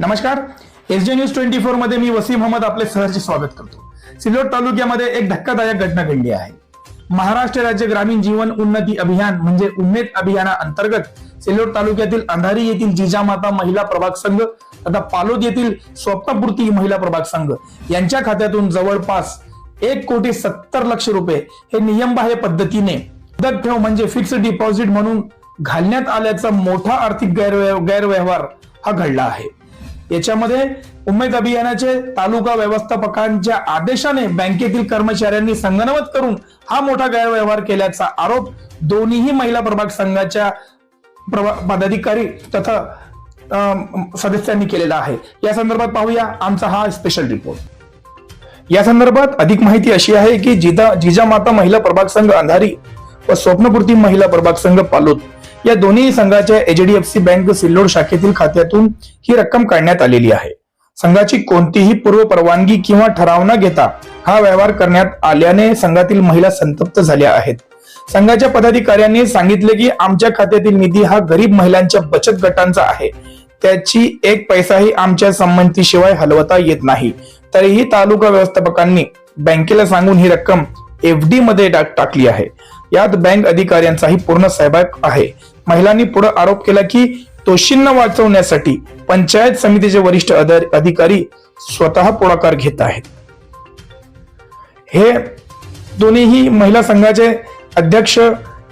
नमस्कार. S J news twenty फोरमध्ये मी वसीम अहमद आपले सहर्ष स्वागत करतो. सिल्लोड तालुक्यामध्ये एक धक्कादायक घटना घडली आहे. महाराष्ट्र राज्य ग्रामीण जीवन उन्नती अभियान म्हणजे उमेद अभियाना अंतर्गत सिल्लोड तालुक्यातील अंधारी येथील जिजामाता महिला प्रभाग संघ तथा पालोद येथील स्वप्नपूर्ती महिला प्रभाग संघ यांच्या खात्यातून जवळपास एक कोटी सत्तर लक्ष रुपये हे नियमबाह्य पद्धतीने मुदत ठेव म्हणजे फिक्स डिपॉझिट म्हणून घालण्यात आल्याचा मोठा आर्थिक गैरव्यवहार हा घडला आहे. याच्यामध्ये उमेद अभियानाचे तालुका व्यवस्थापकांच्या आदेशाने बँकेतील कर्मचाऱ्यांनी संगनमत करून हा मोठा गैरव्यवहार केल्याचा आरोप दोन्ही महिला प्रभाग संघाच्या पदाधिकारी तथा अं, सदस्यांनी केलेला आहे. या संदर्भात पाहूया आमचा हा स्पेशल रिपोर्ट या संदर्भात अधिक माहिती अशी आहे की जिजा जिजामाता महिला प्रभाग संघ अंधारी व स्वप्नपूर्ती महिला प्रभाग संघ पालोद या दोन्ही संघाच्या एचडीएफसी बँक सिल्लोड शाखेतील खात्यातून ही रक्कम काढण्यात आलेली आहे. संघाची कोणतीही पूर्व परवानगी किंवा ठराव न घेता हा व्यवहार करण्यात आल्याने संघातील महिला संतप्त झाल्या आहेत. संघाच्या पदाधिकाऱ्यांनी सांगितले की आमच्या खात्यातील निधी हा गरीब महिलांच्या बचत गटांचा आहे. त्याची एक पैसाही आमच्या संमतीशिवाय हलवता येत नाही. तरीही तालुका व्यवस्थापकांनी बँकेला सांगून ही रक्कम एफडी मध्ये टाकली आहे. यात बँक अधिकाऱ्यांचाही पूर्ण सहभाग आहे. महिलांनी पुढे आरोप केला की दोषींना वाचवण्यासाठी पंचायत समितीचे वरिष्ठ अधिकारी स्वतः पुढाकार घेत आहेत. हे दोन्हीही महिला संघाचे अध्यक्ष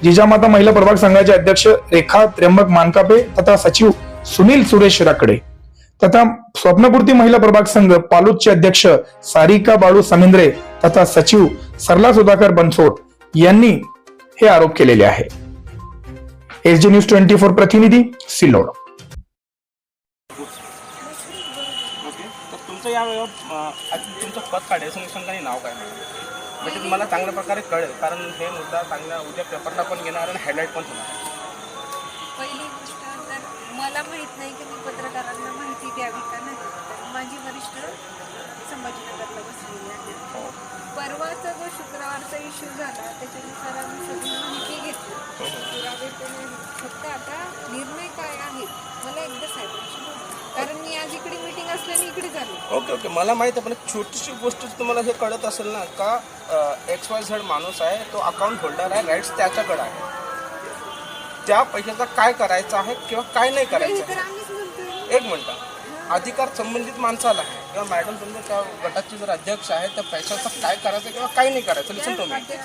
जिजामाता महिला प्रभाग संघाचे अध्यक्ष रेखा त्र्यंबक मानकापे तथा सचिव सुनील सुरेश राकडे तथा स्वप्नपूर्ती महिला प्रभाग संघ पालूदचे अध्यक्ष सारिका बाळू समिंद्रे तथा सचिव सरला सुधाकर बनसोट यांनी हे आरोप केलेले आहे S G news twenty four प्रतिनिधी सिल्लोड. ओके. तर तुमचं या वेळेवर तुमचं पद काढायचं नाव काय म्हणजे तुम्हाला चांगल्या प्रकारे कळेल कारण हे मुद्दा चांगल्या उद्या पेपरला पण घेणार आणि हायलाईट पण होणार. पहिली गोष्ट तर मला माहीत नाही की मी पत्रकारांना माहिती द्यावी का नाही. तर माझी वरिष्ठ संभाजीनगरला बसलेली आहे. परवाचा जो शुक्रवारचा इश्यू झाला त्याच्यानुसार आम्ही सगळी माहिती घेतली पुरावे पण आहे. फक्त आता निर्णय काय आहे? मला एकदा साहेबांशी कारण मी आज इकडे मीटिंग असल्याने इकडे झाली. Okay okay. मला माहिती आहे पण एक छोटीशी गोष्ट तुम्हाला हे कळत असेल ना का एक्स वाय झेड माणूस आहे तो अकाउंट होल्डर आहे राईट्स त्याच्याकडे आहे. त्या पैशाचा काय करायचं आहे किंवा काय नाही करायचं एक मिनटं. अधिकार संबंधित माणसाला आहे. किंवा मॅडम तुमच्या त्या गटाचे जर अध्यक्ष आहे त्या पैशाचं काय करायचं किंवा काय नाही करायचं लिसन तुम्ही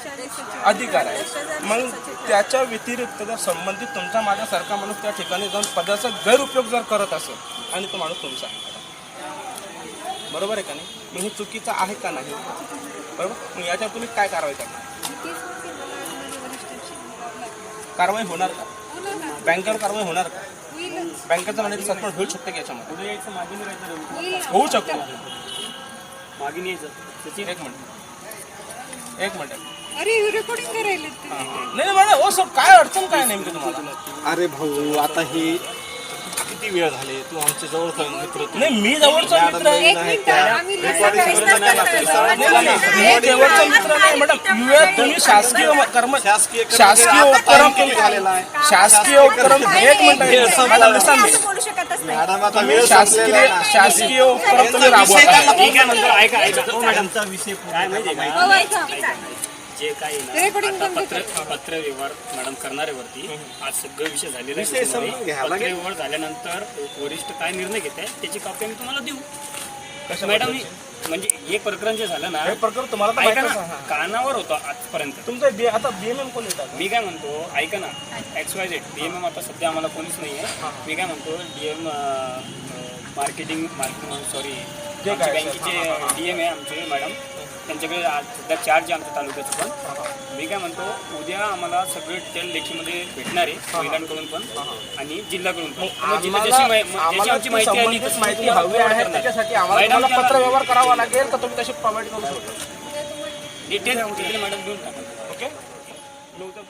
अधिकार आहे. मग त्याच्या व्यतिरिक्त जर संबंधित तुमचा माझ्यासारखा माणूस त्या ठिकाणी जाऊन पदाचा गैरउपयोग जर करत असेल आणि तो माणूस तुमचा आहे. बरोबर आहे का नाही? मग हे चुकीचं आहे का नाही? बरोबर? मग याच्यावर तुम्ही काय कारवाई करणार. कारवाई होणार का? बँकेवर कारवाई होणार का? बँकेचं म्हणण्याचं सत्पण होऊ शकतं की याच्यामध्ये? पुढे यायचं मागे नाही राहायचं होईल होऊ शकतो. मागे नाही यायचं सचिन. एक मिनिट. एक मिनिट. अरे रेकॉर्डिंग करायला ते. नाही नाही मॅडम हो सर काय अडचण काय नेमकी तुम्हाला? अरे भाऊ आता ही किती वेळ झाले? तू आमच्या जवळचा मित्र तू. नाही मी जवळचा मित्र आहे. एक मिनिट आम्ही सकाळीच नाही, नाही, नाही. मी जवळचा मित्र नाही मॅडम युवा तुम्ही शासकीय कर्म शासकीय शासकीय उपक्रम तुम्ही झालेला आहे. शासकीय उपक्रम एक मिनिट मॅडम आता वेळ शासकीय संपलेला आहे. शासकीय उपक्रम तुम्ही राबवत आहे. ठीक आहे नंतर ऐका ऐका. हो मॅडमचा विषय काय माहिती आहे हो, का. जे काही ना आता पत्र पत्र व्यवहार मॅडम करणाऱ्यावरती आज सगळे विषय झालेले घ्यावा पत्र. व्यवहार झाल्यानंतर वरिष्ठ काय निर्णय घेत आहे त्याची कॉपी आम्ही तुम्हाला देऊ. कशा मॅडम म्हणजे हे प्रकरण जे झालं ना हे प्रकरण तुम्हाला तर ऐका माहितच ना आहे. हा. कानावर होतं आजपर्यंत. तुमचं बी आता बीएमएम कोण येतात मी काय म्हणतो ऐका ना X Y Z D M M आता सध्या आम्हाला कोणीच नाही आहे मी काय म्हणतो डी एम मार्केटिंग सॉरी जे काय असेल. बँकेचे डी एम आहे आमचे मॅडम. त्यांच्याकडे आज सध्या चार्ज आहे आमच्या तालुक्याचं पण. मी काय म्हणतो उद्या आम्हाला सगळे डिटेल लेखीमध्ये भेटणार आहे महिलांकडून पण आणि जिल्ह्याकडून पण. मग जिल्हा जशी माहि- जशी आम्हाला आमची ती माहिती आली माहिती हवी आहे. त्याच्यासाठी आम्हाला पत्र व्यवहार करावा लागेल का तुम्ही तशी प्रोव्हाइड करू शकता. डिटेल मॅडम देऊन टाका. ओके नव्हतं